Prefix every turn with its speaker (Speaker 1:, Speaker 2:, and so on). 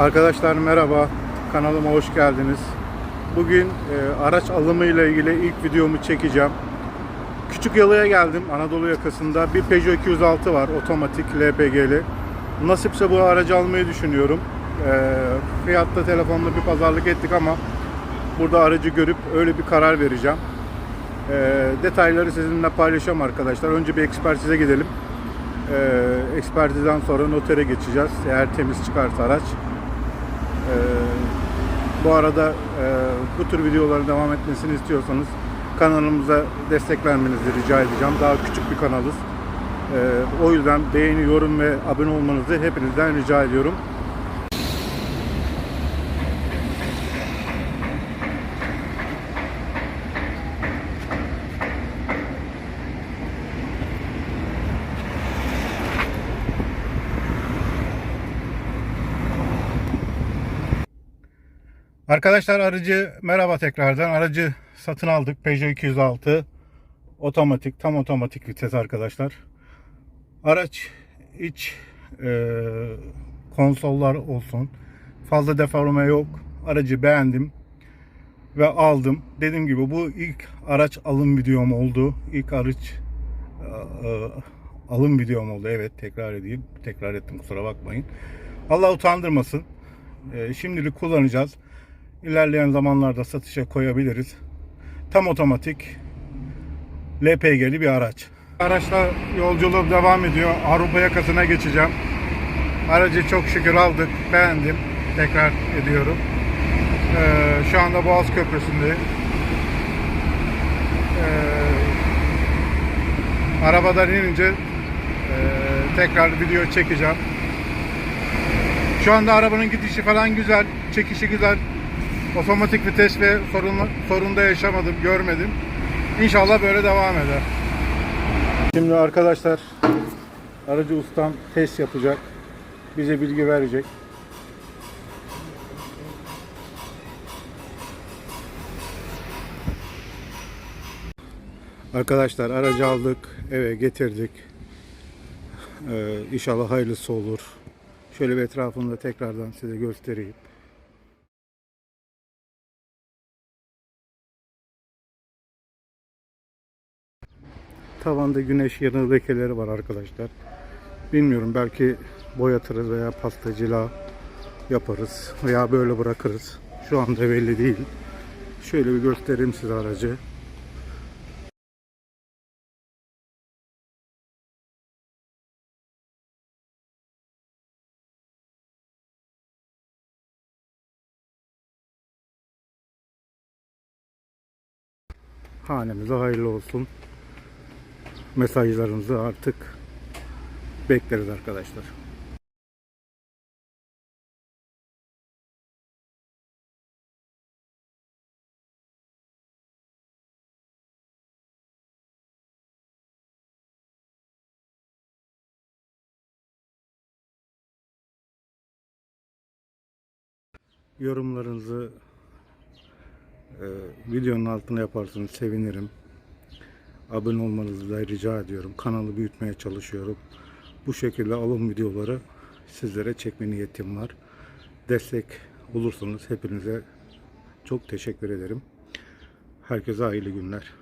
Speaker 1: Arkadaşlar merhaba, kanalıma hoş geldiniz. Bugün e, araç alımı ile ilgili ilk videomu çekeceğim. Küçük Yalı'ya geldim, Anadolu yakasında. Bir Peugeot 206 var, otomatik LPG'li. Nasipse bu aracı almayı düşünüyorum. E, fiyatta telefonla bir pazarlık ettik ama burada aracı görüp öyle bir karar vereceğim. E, detayları sizinle paylaşacağım arkadaşlar. Önce bir ekspertize gidelim. E, ekspertizden sonra notere geçeceğiz. Eğer temiz çıkarsa araç. Ee, bu arada e, bu tür videoların devam etmesini istiyorsanız kanalımıza destek vermenizi rica edeceğim. Daha küçük bir kanalız. Ee, o yüzden beğeni, yorum ve abone olmanızı hepinizden rica ediyorum. Arkadaşlar aracı merhaba tekrardan. Aracı satın aldık. Peugeot 206 otomatik, tam otomatik vites arkadaşlar. Araç iç e, konsollar olsun. Fazla deforme yok. Aracı beğendim ve aldım. Dediğim gibi bu ilk araç alım videom oldu. İlk araç e, e, alım videom oldu. Evet tekrar edeyim. Tekrar ettim kusura bakmayın. Allah utandırmasın. E, şimdilik kullanacağız. İlerleyen zamanlarda satışa koyabiliriz. Tam otomatik LPG'li bir araç. Araçla yolculuğum devam ediyor. Avrupa yakasına geçeceğim. Aracı çok şükür aldık. Beğendim. Tekrar ediyorum. Ee, şu anda Boğaz Köprüsü'ndeyim. Ee, arabadan inince e, tekrar video çekeceğim. Şu anda arabanın gidişi falan güzel. Çekişi güzel. Otomatik vites ve sorun, sorunda yaşamadım, görmedim. İnşallah böyle devam eder. Şimdi arkadaşlar aracı ustam test yapacak. Bize bilgi verecek. Arkadaşlar aracı aldık, eve getirdik. Ee, inşallah hayırlısı olur. Şöyle bir etrafını da tekrardan size göstereyim. Tavanda güneş yanığı lekeleri var arkadaşlar. Bilmiyorum belki boyatırız veya pastacılığa yaparız veya böyle bırakırız. Şu anda belli değil. Şöyle bir göstereyim size aracı. Hanemize hayırlı olsun. Mesajlarınızı artık bekleriz arkadaşlar. Yorumlarınızı e, videonun altına yaparsanız sevinirim. Abone olmanızı da rica ediyorum. Kanalı büyütmeye çalışıyorum. Bu şekilde alım videoları sizlere çekme niyetim var. Destek olursanız hepinize çok teşekkür ederim. Herkese hayırlı günler.